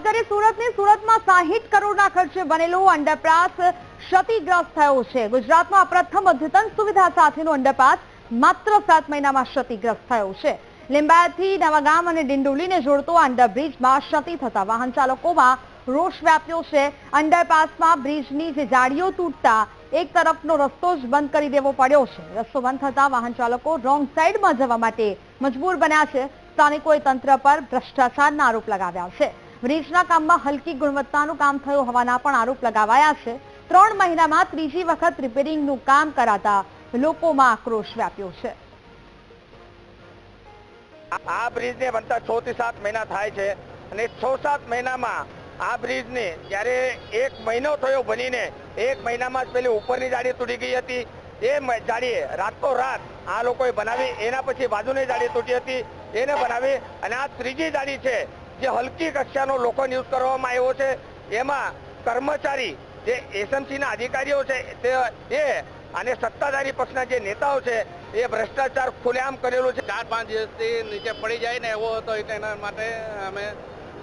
વાત કરીએ સુરતની સુરતમાં સાહીઠ કરોડના ખર્ચે બનેલું અંડરપાસ ક્ષતિગ્રસ્ત થયો છે. ગુજરાતમાં પ્રથમ અદ્યતન સુવિધા સાથેનો અંડરપાસ માત્ર સાત મહિનામાં ક્ષતિગ્રસ્ત થયો છે. લીંબાયતથી નવાગામ અને ડિંડોલીને જોડતો અંડરબ્રિજમાં ક્ષતિ થતા વાહન ચાલકોમાં રોષ વ્યાપ્યો છે. અંડરપાસમાં બ્રિજની જે જાળીઓ તૂટતા એક તરફનો રસ્તો જ બંધ કરી દેવો પડ્યો છે. રસ્તો બંધ થતા વાહન ચાલકો રોંગ સાઈડમાં જવા માટે મજબૂર બન્યા છે. સ્થાનિકોએ તંત્ર પર ભ્રષ્ટાચારના આરોપ લગાવ્યા છે. બ્રિજના કામમાં હલકી ગુણવત્તાનું કામ થયું હોવાના પણ આરોપ લગાવાયા છે. ત્રણ મહિનામાં ત્રીજી વખત રિપેરિંગનું કામ કરાતા લોકોમાં આક્રોશ વ્યાપ્યો છે. આ બ્રિજને બનતા છ થી સાત મહિના થાય છે અને છ સાત મહિનામાં આ બ્રિજને જ્યારે એક મહિનો થયો બનીને, એક મહિનામાં જ પેલી ઉપરની જાળી તૂટી ગઈ હતી. એ જાળીએ રાતો રાત આ લોકોએ બનાવી, એના પછી બાજુની જાળી તૂટી હતી. એને બનાવી અને આ ત્રીજી જાળી છે જે હલકી કક્ષાનો લોકોને યુઝ કરવામાં આવ્યો છે. એમાં કર્મચારી જે એસએમસીના અધિકારીઓ છે, તે એ અને સત્તાધારી પક્ષના જે નેતાઓ છે, એ ભ્રષ્ટાચાર ખુલ્લેઆમ કરેલો છે. ચાર પાંચ દિવસથી નીચે પડી જાય ને એવો હતો એટલે એના માટે અમે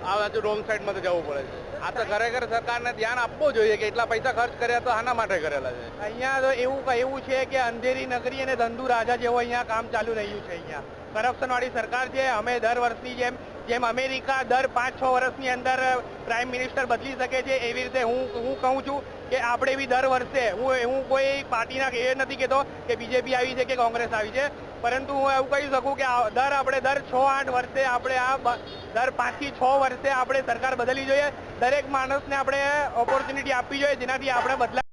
આ બાજુ રોંગ સાઈડમાં જવું પડે છે. આ તો ખરેખર સરકારને ધ્યાન આપવું જોઈએ કે એટલા પૈસા ખર્ચ કર્યા તો આના માટે કરેલા છે. અહીંયા તો એવું એવું છે કે અંધેરી નગરી અને ધંધુ રાજા જેવો અહીંયા કામ ચાલુ રહ્યું છે અહીંયા. કરપ્શનવાળી સરકાર છે, અમે દર વર્ષની જેમ જેમ અમેરિકા દર પાંચ છ વર્ષની અંદર પ્રાઇમ મિનિસ્ટર બદલી શકે છે એવી રીતે હું હું કહું છું કે આપણે બી દર વર્ષે, હું હું કોઈ પાર્ટીના એ નથી કહેતો કે બીજેપી આવી છે કે કોંગ્રેસ આવી છે, પરંતુ હું એવું કહી શકું કે દર આપણે દર છ આઠ વર્ષે આપણે આ દર પાંચથી છ વર્ષે આપણે સરકાર બદલવી જોઈએ. દરેક માણસને આપણે ઓપોર્ચ્યુનિટી આપવી જોઈએ જેનાથી આપણે બદલા